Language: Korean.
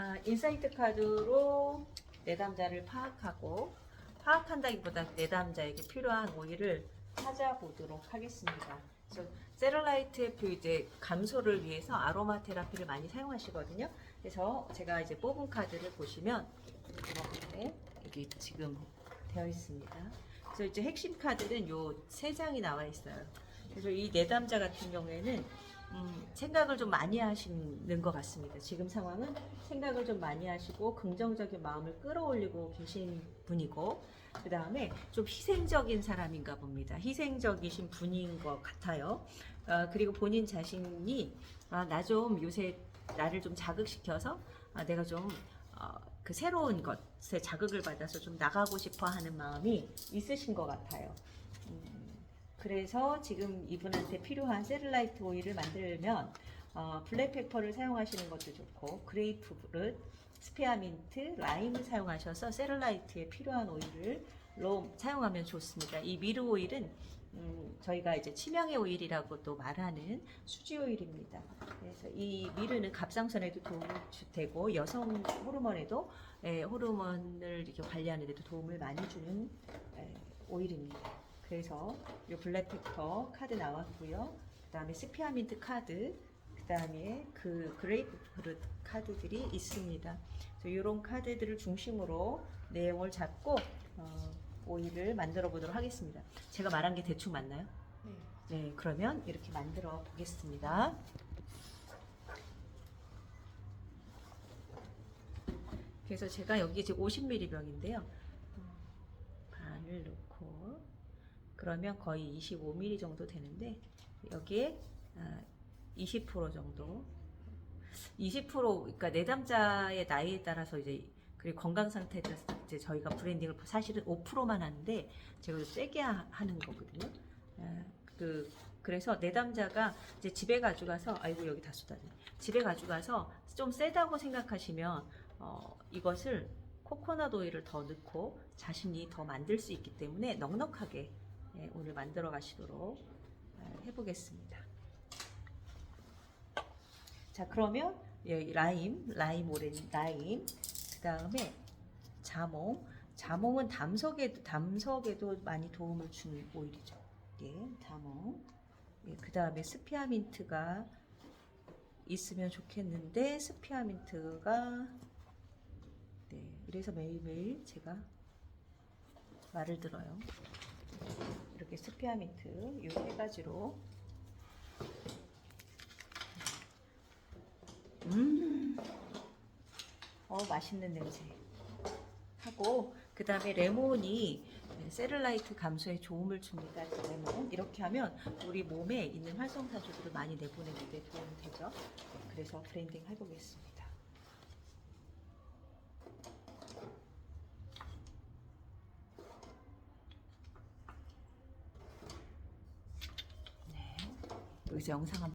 아, 인사이트 카드로 내담자를 파악하고 파악한다기보다 내담자에게 필요한 오일을 찾아보도록 하겠습니다. 그래서 세럴라이트의 그 이제 감소를 위해서 아로마 테라피를 많이 사용하시거든요. 그래서 제가 이제 뽑은 카드를 보시면 이렇게 여기 지금 되어 있습니다. 그래서 이제 핵심 카드는 요 세 장이 나와 있어요. 그래서 이 내담자 같은 경우에는 음, 생각을 좀 많이 하시는 것 같습니다. 지금 상황은 생각을 좀 많이 하시고 긍정적인 마음을 끌어올리고 계신 분이고 그 다음에 좀 희생적인 사람인가 봅니다. 희생적이신 분인 것 같아요. 어, 그리고 본인 자신이 아, 나 좀 요새 나를 좀 자극시켜서 아, 내가 좀 어, 그 새로운 것에 자극을 받아서 좀 나가고 싶어 하는 마음이 있으신 것 같아요. 음, 그래서 지금 이분한테 필요한 세를라이트 오일을 만들면 어, 블랙페퍼를 사용하시는 것도 좋고 그레이프를 스페아민트, 라임을 사용하셔서 세를라이트에 필요한 오일을 로 사용하면 좋습니다. 이 미르 오일은 음, 저희가 이제 치명의 오일이라고 또 말하는 수지 오일입니다. 그래서 이 미르는 갑상선에도 도움이 주- 되고 여성 호르몬에도 예, 호르몬을 이렇게 관리하는 데도 도움을 많이 주는 예, 오일입니다. 그래서 이 블랙 페퍼 카드 나왔고요. 그 다음에 스피아민트 카드, 그 다음에 그 그레이프 프루트 카드들이 있습니다. 이런 카드들을 중심으로 내용을 잡고 어, 오일을 만들어 보도록 하겠습니다. 제가 말한 게 대충 맞나요? 네. 네, 그러면 이렇게 만들어 보겠습니다. 그래서 제가 여기 지금 50ml 병인데요. 반을 넣고 그러면 거의 25ml 정도 되는데 여기에 아, 20% 정도 20% 그러니까 내담자의 나이에 따라서 이제 그리고 건강 상태에 따라서 이제 저희가 브랜딩을 사실은 5%만 하는데 제가 좀 세게 하- 하는 거거든요. 아, 그 그래서 내담자가 이제 집에 가져가서 아이고 여기 다 쏟아져. 집에 가져가서 좀 세다고 생각하시면 어, 이것을 코코넛 오일을 더 넣고 자신이 더 만들 수 있기 때문에 넉넉하게 예, 오늘 만들어 가시도록 예, 해보겠습니다. 자 그러면 예, 라임, 라임 오렌지, 라임, 그 다음에 자몽, 자몽은 담석에도 담석에도 많이 도움을 주는 오일이죠. 예, 자몽. 예, 그 다음에 스피아민트가 있으면 좋겠는데 스피아민트가 네, 그래서 매일매일 제가 말을 들어요. 이렇게 스피아민트 이 세 가지로 음, 어 맛있는 냄새 하고 그 다음에 레몬이 세를라이트 감소에 도움을 줍니다. 그 레몬 이렇게 하면 우리 몸에 있는 활성산소들을 많이 내보내는 데 도움이 되죠. 네, 그래서 브랜딩 해보겠습니다. 네, 여기서 영상 한